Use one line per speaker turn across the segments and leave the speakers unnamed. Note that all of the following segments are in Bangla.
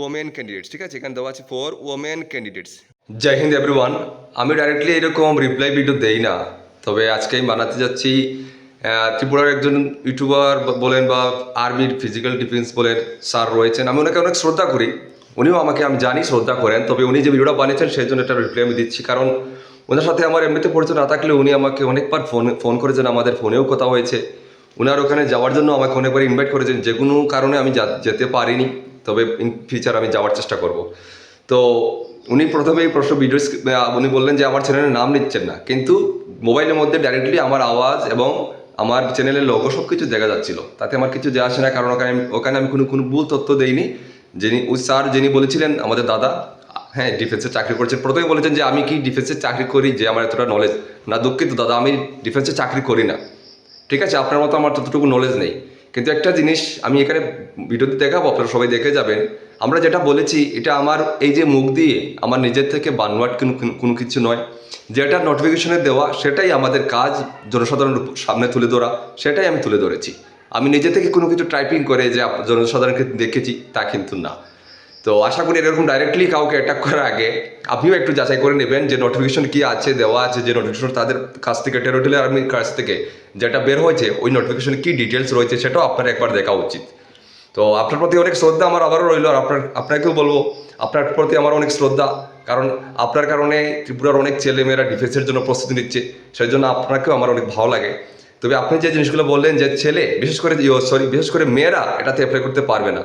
ওমেন ক্যান্ডিডেটস ঠিক আছে? এখানে দেওয়া আছে for women candidates Jai Hind everyone আমি ডাইরেক্টলি এরকম রিপ্লাই ভিডিও দেই না। তবে আজকে আমি বানাতে যাচ্ছি ত্রিপুরার একজন ইউটিউবার বলেন বা আর্মির ফিজিক্যাল ডিফেন্স বলেন, স্যার রয়েছেন। আমি ওনাকে অনেক শ্রদ্ধা করি। উনিও আমাকে, আমি জানি, শ্রদ্ধা করেন। তবে উনি যে ভিডিওটা বানিয়েছেন, সেই জন্য একটা রিপ্লাই আমি দিচ্ছি। কারণ ওনার সাথে আমার এমনিতে পরিচয় না থাকলে উনি আমাকে অনেকবার ফোন ফোন করেছেন, আমাদের ফোনেও কথা হয়েছে। ওনার ওখানে যাওয়ার জন্য আমাকে অনেকবার ইনভাইট করেছেন। যে কোনো কারণে আমি যেতে পারিনি। তবে ইন ফিউচার আমি যাওয়ার চেষ্টা করব। তো উনি প্রথমে এই প্রশ্ন ভিডিও উনি বললেন যে, আমার চ্যানেলের নাম নিচ্ছেন না। কিন্তু মোবাইলের মধ্যে ডাইরেক্টলি আমার আওয়াজ এবং আমার চ্যানেলের লোগো সব কিছু দেখা যাচ্ছিল। তাতে আমার কিছু যায় আসে না, কারণ ওখানে ওখানে আমি কোনো কোনো ভুল তথ্য দেইনি। যিনি ওই স্যার যিনি বলেছিলেন, আমাদের দাদা হ্যাঁ ডিফেন্সে চাকরি করছেন। প্রথমে বলেছেন যে, আমি কি ডিফেন্সে চাকরি করি যে, আমার এতটা নলেজ না, দুঃখিত দাদা, আমি ডিফেন্সে চাকরি করি না। ঠিক আছে, আপনার মতো আমার ততটুকু নলেজ নেই। কিন্তু একটা জিনিস আমি এখানে ভিডিওতে দেখাবো, আপনারা সবাই দেখে যাবেন। আমরা যেটা বলেছি, এটা আমার এই যে মুখ দিয়ে আমার নিজের থেকে বানওয়ার্ড কোনো কোনো কিছু নয়। যেটা নোটিফিকেশনে দেওয়া, সেটাই আমাদের কাজ জনসাধারণের সামনে তুলে ধরা, সেটাই আমি তুলে ধরেছি। আমি নিজে থেকে কোনো কিছু টাইপিং করে যে জনসাধারণকে দেখেছি, তা কিন্তু না। তো আশা করি এরকম ডাইরেক্টলি কাউকে অ্যাটাক করার আগে আপনিও একটু যাচাই করে নেবেন যে নোটিফিকেশন কি আছে, দেওয়া আছে, যে নোটিফিকেশন তাদের কাছ থেকে টেরিটোরিয়াল আর্মির কাছ থেকে যেটা বের হয়েছে, ওই নোটিফিকেশনে কি ডিটেলস রয়েছে সেটাও আপনার একবার দেখা উচিত। তো আপনার প্রতি অনেক শ্রদ্ধা আমার আবারও রইল আর আপনার, আপনাকেও বলব, আপনার প্রতি আমার অনেক শ্রদ্ধা, কারণ আপনার কারণে ত্রিপুরার অনেক ছেলেমেয়েরা ডিফেন্সের জন্য প্রস্তুতি নিচ্ছে সেই জন্য আপনাকেও আমার অনেক ভালো লাগে। তবে আপনি যে জিনিসগুলো বললেন যে ছেলে, বিশেষ করে সরি বিশেষ করে মেয়েরা এটাতে অ্যাপ্লাই করতে পারবে না।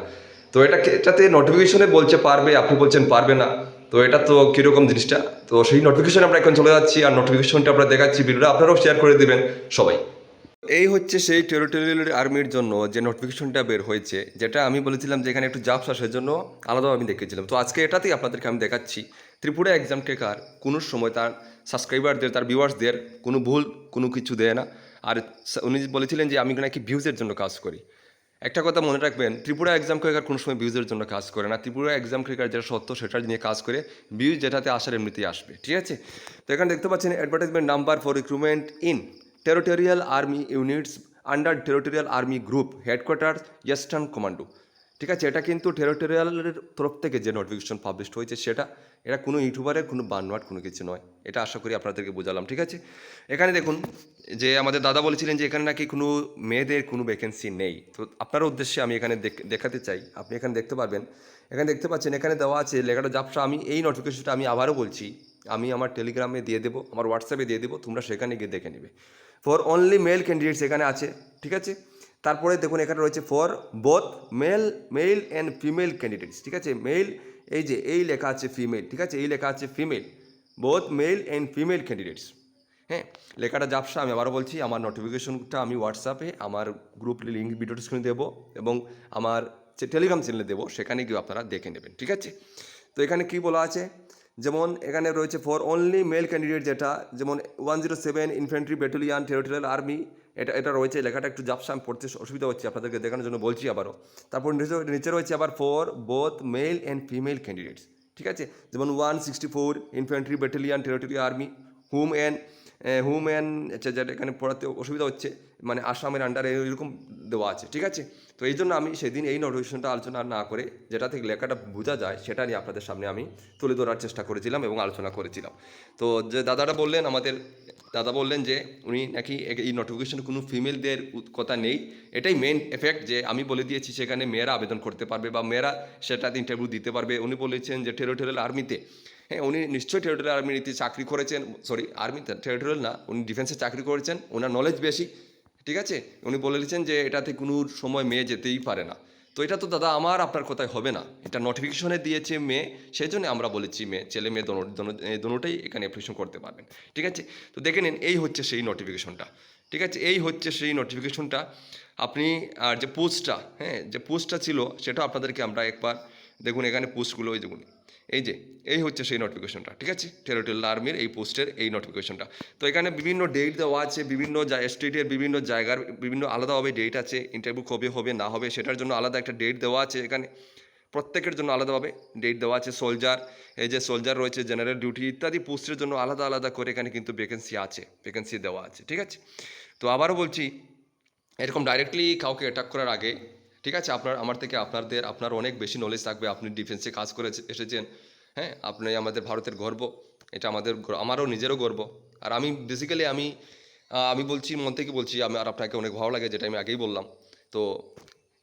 তো এটা এটাতে নোটিফিকেশনে বলছে পারবে, আপনি বলছেন পারবে না। তো এটা তো কীরকম জিনিসটা? তো সেই নোটিফিকেশন আমরা এখন চলে যাচ্ছি, আর নোটিফিকেশনটা আমরা দেখাচ্ছি। ভিডিওটা আপনারাও শেয়ার করে দেবেন, সবাই। এই হচ্ছে সেই টেরিটোরিয়াল আর্মির জন্য যে নোটিফিকেশনটা বের হয়েছে, যেটা আমি বলেছিলাম যে এখানে একটু জাপ শ্বাসের জন্য আলাদাভাবে আমি দেখেছিলাম। তো আজকে এটাতেই আপনাদেরকে আমি দেখাচ্ছি, ত্রিপুরা এক্সাম টেকার কোনো সময় তার সাবস্ক্রাইবারদের তার ভিউয়ার্সদের কোনো ভুল, কোনো কিছু দেয় না। আর উনি বলেছিলেন যে আমি নাকি ভিউজের জন্য কাজ করি। একটা কথা মনে রাখবেন, ত্রিপুরা এক্সাম ক্রেকার কোনো সময় বিউজের জন্য কাজ করে না। ত্রিপুরা এক্সাম ক্রেকার যেটা সত্য সেটা নিয়ে কাজ করে ভিউজ যেটাতে আসার এমনিতেই আসবে, ঠিক আছে? তো এখানে দেখতে পাচ্ছেন advertisement number for recruitment in territorial army units under territorial army group headquarter eastern commando ঠিক আছে, এটা কিন্তু টেরিটোরিয়ালের তরফ থেকে যে নোটিফিকেশন পাবলিশ হয়েছে সেটা, এটা কোনো ইউটিউবারের কোনো বানওয়ার্ড কোনো কিছু নয়। এটা আশা করি আপনাদেরকে বোঝালাম, ঠিক আছে? এখানে দেখুন, যে আমাদের দাদা বলেছিলেন যে এখানে নাকি কোনো মেয়েদের কোনো ভ্যাকেন্সি নেই। তো আপনার উদ্দেশ্যে আমি এখানে দেখ- দেখাতে চাই। আপনি এখানে দেখতে পারবেন। এখানে দেখতে পাচ্ছেন, এখানে দেওয়া আছে, লেখাটা জাপসা, আমি এই নোটিফিকেশনটা আমি আবারও বলছি আমি আমার টেলিগ্রামে দিয়ে দেবো, আমার হোয়াটসঅ্যাপে দিয়ে দেবো, তোমরা সেখানে গিয়ে দেখে নেবে। ফর অনলি মেল ক্যান্ডিডেটস এখানে আছে, ঠিক আছে? তারপরে দেখুন এখানে রয়েছে for both male male and female candidates ঠিক আছে? মেল এই যে, এই লেখা আছে ফিমেল ঠিক আছে? এই লেখা আছে female both male and female candidates হ্যাঁ লেখাটা জাপসা আমি আবারও বলছি, আমার নোটিফিকেশনটা আমি হোয়াটসঅ্যাপে, আমার গ্রুপ লিঙ্ক ভিডিও স্ক্রিনে দেবো এবং আমার যে টেলিগ্রাম চ্যানেলে দেবো, সেখানে গিয়ে আপনারা দেখে নেবেন, ঠিক আছে? তো এখানে কি বলা আছে? যেমন এখানে রয়েছে ফর অনলি মেল ক্যান্ডিডেট যেটা, যেমন one zero seven infantry battalion territorial army এটা এটা রয়েছে, লেখাটা একটু জাপসা আমি পড়তে অসুবিধা হচ্ছে আপনাদেরকে দেখানোর জন্য বলছি আবারও। তারপর নিচে রয়েছে আবার for both male and female candidates ঠিক আছে? যেমন one sixty four infantry battalion territorial army hmm and hmm and আচ্ছা যেটা এখানে পড়াতে অসুবিধা হচ্ছে মানে আসামের আন্ডারে এরকম দেওয়া আছে, ঠিক আছে? তো এই জন্য আমি সেদিন এই নোটিফিকেশনটা আলোচনা না করে যেটা থেকে লেখাটা বোঝা যায় সেটা নিয়ে আপনাদের সামনে আমি তুলে ধরার চেষ্টা করেছিলাম এবং আলোচনা করেছিলাম। তো যে দাদাটা বললেন, আমাদের দাদা বললেন যে উনি নাকি এই নোটিফিকেশন কোনো ফিমেলদের কথা নেই। এটাই মেন এফেক্ট যে আমি বলে দিয়েছি সেখানে মেয়েরা আবেদন করতে পারবে বা মেয়েরা সেটাতে ইন্টারভিউ দিতে পারবে। উনি বলেছেন যে টেরিটোরিয়াল আর্মিতে হ্যাঁ উনি নিশ্চয়ই টেরিটোরিয়াল আর্মিতে চাকরি করেছেন সরি আর্মিতে টেরিটোরিয়াল না, উনি ডিফেন্সে চাকরি করেছেন, ওনার নলেজ বেশি ঠিক আছে? উনি বলেছেন যে এটাতে কোনো সময় মেয়ে যেতেই পারে না। তো এটা তো দাদা আমার আপনার কথায় হবে না। এটা নোটিফিকেশনে দিয়েছে মেয়ে সেই জন্য আমরা বলেছি মেয়ে, ছেলে মেয়ে দোনোটাই এখানে অ্যাপ্লিকেশন করতে পারবেন। ঠিক আছে? তো দেখে নিন, এই হচ্ছে সেই নোটিফিকেশনটা ঠিক আছে? এই হচ্ছে সেই নোটিফিকেশনটা আপনি, আর যে পোস্টটা হ্যাঁ যে পোস্টটা ছিল, সেটা আপনাদেরকে আমরা একবার দেখুন, এখানে পোস্টগুলো ওই দেখুন। এই যে, এই হচ্ছে সেই নোটিফিকেশনটা ঠিক আছে? টেরিটোরিয়াল আর্মির এই পোস্টের এই নোটিফিকেশনটা তো এখানে বিভিন্ন ডেট দেওয়া আছে, বিভিন্ন স্টেটের বিভিন্ন জায়গার বিভিন্ন আলাদাভাবে ডেট আছে ইন্টারভিউ কবে হবে, না হবে, সেটার জন্য আলাদা একটা ডেট দেওয়া আছে এখানে। প্রত্যেকের জন্য আলাদাভাবে ডেট দেওয়া আছে সোলজার এই যে সোলজার রয়েছে জেনারেল ডিউটি ইত্যাদি পোস্টের জন্য আলাদা আলাদা করে এখানে কিন্তু ভ্যাকেন্সি আছে ভ্যাকেন্সি দেওয়া আছে, ঠিক আছে? তো আবারও বলছি, এরকম ডাইরেক্টলি কাউকে অ্যাটাক করার আগে ঠিক আছে, আপনার, আমার থেকে আপনাদের, আপনার অনেক বেশি নলেজ থাকবে, আপনি ডিফেন্সে কাজ করে এসেছেন হ্যাঁ আপনি আমাদের ভারতের গর্ব, এটা আমাদের আমারও নিজেরও গর্ব। আর আমি বেসিক্যালি আমি আমি বলছি, মন থেকে বলছি, আমি আর আপনাকে অনেক ভালো লাগে, যেটা আমি আগেই বললাম। তো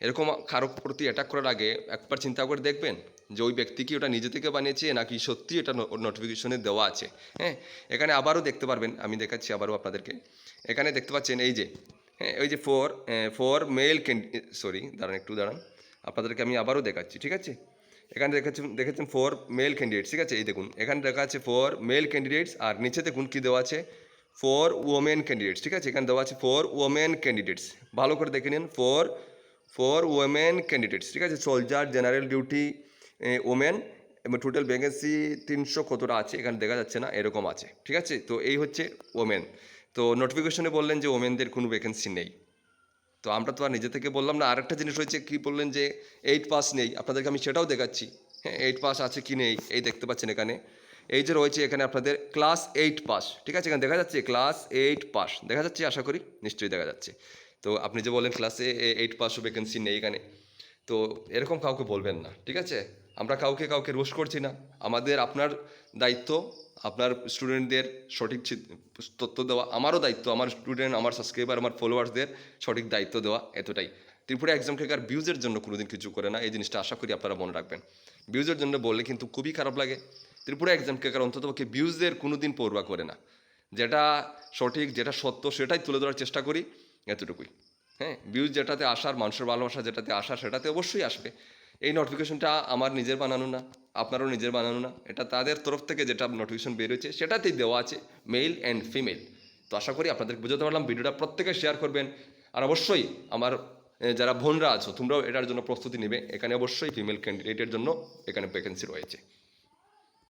এরকম কারও প্রতি অ্যাটাক করার আগে একবার চিন্তা করে দেখবেন যে ওই ব্যক্তি কি ওটা নিজে থেকে বানিয়েছে, নাকি সত্যি এটা নোটিফিকেশনে দেওয়া আছে হ্যাঁ? এখানে আবারও দেখতে পারবেন, আমি দেখাচ্ছি আবারও আপনাদেরকে। এখানে দেখতে পাচ্ছেন, এই যে ওই যে ফোর ফোর মেল সরি দাঁড়ান একটু, দাঁড়ান। আপনাদেরকে আমি আবারও দেখাচ্ছি, ঠিক আছে? এখানে দেখাচ্ছেন দেখেছেন ফোর মেল ক্যান্ডিডেটস ঠিক আছে? এই দেখুন, এখানে দেখা আছে ফোর মেল ক্যান্ডিডেটস আর নিচে দেখুন কী দেওয়া আছে? ফোর ওমেন ক্যান্ডিডেটস ঠিক আছে? এখানে দেওয়া আছে ফোর ওমেন ক্যান্ডিডেটস ভালো করে দেখে নিন ফোর ফর ওমেন ক্যান্ডিডেটস ঠিক আছে? সোলজার জেনারেল ডিউটি ওমেন এবং টোটাল ভ্যাকেন্সি তিনশো কতটা আছে? এখানে দেখা যাচ্ছে না, এরকম আছে, ঠিক আছে? তো এই হচ্ছে ওমেন তো নোটিফিকেশনে বললেন যে ওমেনদের কোনো ভ্যাকেন্সি নেই। তো আমরা তো আর নিজে থেকে বললাম না, আরেকটা জিনিস হয়েছে কি বললেন যে এইট পাস নেই, আপনাদেরকে আমি সেটাও দেখাচ্ছি। হ্যাঁ এইট পাস আছে কি নেই, এই দেখতে পাচ্ছেন এখানে। এই যে রয়েছে এখানে আপনাদের ক্লাস এইট পাস ঠিক আছে? এখানে দেখা যাচ্ছে ক্লাস এইট পাস দেখা যাচ্ছে? আশা করি নিশ্চয়ই দেখা যাচ্ছে। তো আপনি যে বলেন ক্লাসে এইট পাসও ভ্যাকেন্সি নেই এখানে। তো এরকম কাউকে বলবেন না, ঠিক আছে? আমরা কাউকে কাউকে রোষ করছি না। আমাদের, আপনার দায়িত্ব, আপনার স্টুডেন্টদের সঠিক তথ্য দেওয়া, আমারও দায়িত্ব, আমার স্টুডেন্ট, আমার সাবস্ক্রাইবার, আমার ফলোয়ার্সদের সঠিক দায়িত্ব দেওয়া এতটাই। ত্রিপুরা এক্সাম ক্রেকার ভিউজের জন্য কোনোদিন কিছু করে না, এই জিনিসটা আশা করি আপনারা মনে রাখবেন। ভিউজের জন্য বললে কিন্তু খুবই খারাপ লাগে। ত্রিপুরা এক্সাম ক্রেকার অন্ততপক্ষে ভিউজের কোনোদিন পড়ুয়া করে না। যেটা সঠিক, যেটা সত্য, সেটাই তুলে ধরার চেষ্টা করি, এতটুকুই। হ্যাঁ ভিউজ যেটাতে আসার, মানুষের ভালোবাসা যেটাতে আসা সেটাতে অবশ্যই আসবে। এই নোটিফিকেশনটা আমার নিজের বানানো না, আপনারও নিজের বানানো না। এটা তাদের তরফ থেকে যেটা নোটিফিকেশন বেরোচ্ছে সেটাতেই দেওয়া আছে মেল অ্যান্ড ফিমেল তো আশা করি আপনাদের বুঝতে পারলাম, ভিডিওটা প্রত্যেকে শেয়ার করবেন। আর অবশ্যই আমার যারা বোনরা আছো, তোমরাও এটার জন্য প্রস্তুতি নেবে। এখানে অবশ্যই ফিমেল ক্যান্ডিডেটের জন্য এখানে ভ্যাকেন্সি রয়েছে।